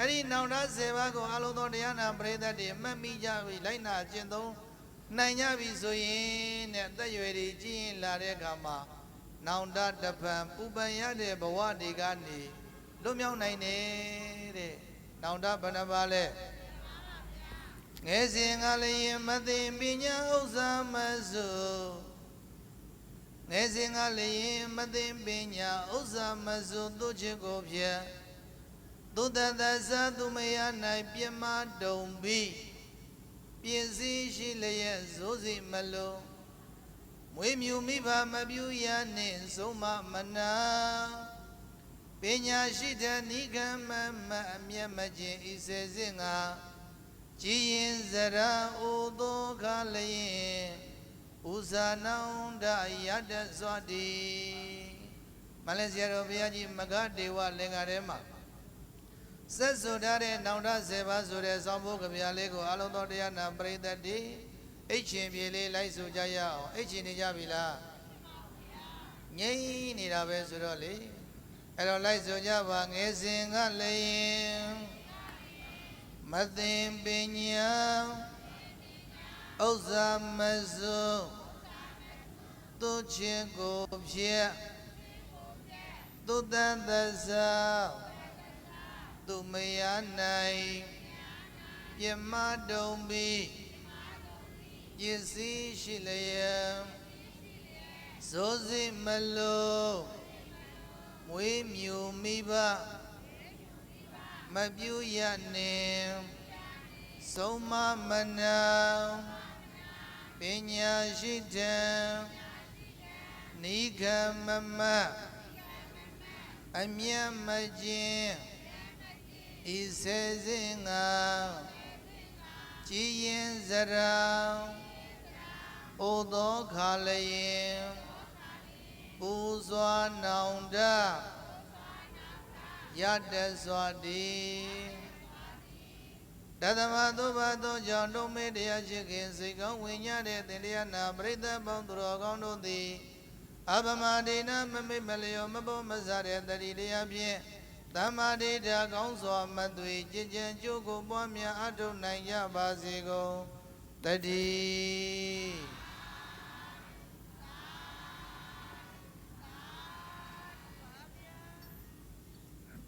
အဲ့ဒီနောင်တ10ပါးကိုအလုံးသောတရားနာပရိသတ်တွေမှတ်မိကြပြီလိုက်နာကျင့်သုံးနိုင်ကြပြီဆိုရင်တဲ့အသက်အရွယ်တွေကြီးရင်လာတဲ့အခါမှာနောင်တတပံပူပန်ရတဲ့ဘဝတွေကနေလွတ်မြောက်နိုင်တယ်တဲ့နောင်တဘယ်နှပါလဲငယ်စဉ်ကလည်းမသိပညာဥစ္စာမစုငယ်စဉ်ကလည်းမသိပညာဥစ္စာမစုသူချစ်ကိုဖြင့် သုတတသသူမယ၌ပြမတုံပြီးပြည့်စည်ရှိလျက်ဇိုးစီမလုံးမွေးမြူမိဘမပြူရနှင့်ဆုံးမမနာပညာရှိတဲ့နိဂမမအမျက်မကျင်ဤစေစဉ်ငါကြည်ရင်ဇရာအိုသောခလျင်ဥဇာနောင်ဒရတ္တဇောတိမလေးဆရာတော်ဘုရားကြီးမဂဒေဝလင်္ကာထဲမှာ ဆက်ဆိုထားတဲ့နောင်တ10ပါးဆိုတဲ့ဇောင်းဖို့ကဗျာလေးကိုအလုံးသောတရားနာပရိသတ်တွေအိတ်ချင်ပြေလေးလိုက်ဆိုကြရအောင်အိတ်ချင်နေကြပြီလားငြိမ့်နေတာပဲဆိုတော့လေအဲ့တော့လိုက်ဆိုကြပါငယ်စဉ်ကလည်းမသိပညာဥစ္စာမစုသူချင်းကိုဖြစ်သူတန်သဇာ သူမယနိုင်ပြမတုံပြီးပစ္စည်းရှိလျက်ဇောစိမလို့မွေးမြူမိဘမပြူရနှင့်ဆုံးမမနာပညာရှိတံနိဂမမအမျက်မကျင် ဤစေစဉ်ငါကြည်ရင်ဇရာအိုသောခါလျင်ပူစွာနောင်တရတ္တစွာတိတသမသုဘသောကြောင့်တုံးမေတရားရှိခင်စိတ်ကောင်းဝင်ညတဲ့သင်တရားနာပရိသတ်ပေါင်းသူတော်ကောင်းတို့သည်အပမဒေနမမိမလျောမဘောမစတဲ့တတိတရားဖြင့် သမ္မာဒိဋ္ဌာကောင်းစွာမသွေကြည်ကြံကြိုးကိုပွားများအထုတ်နိုင်ကြပါစေကုန်တတိ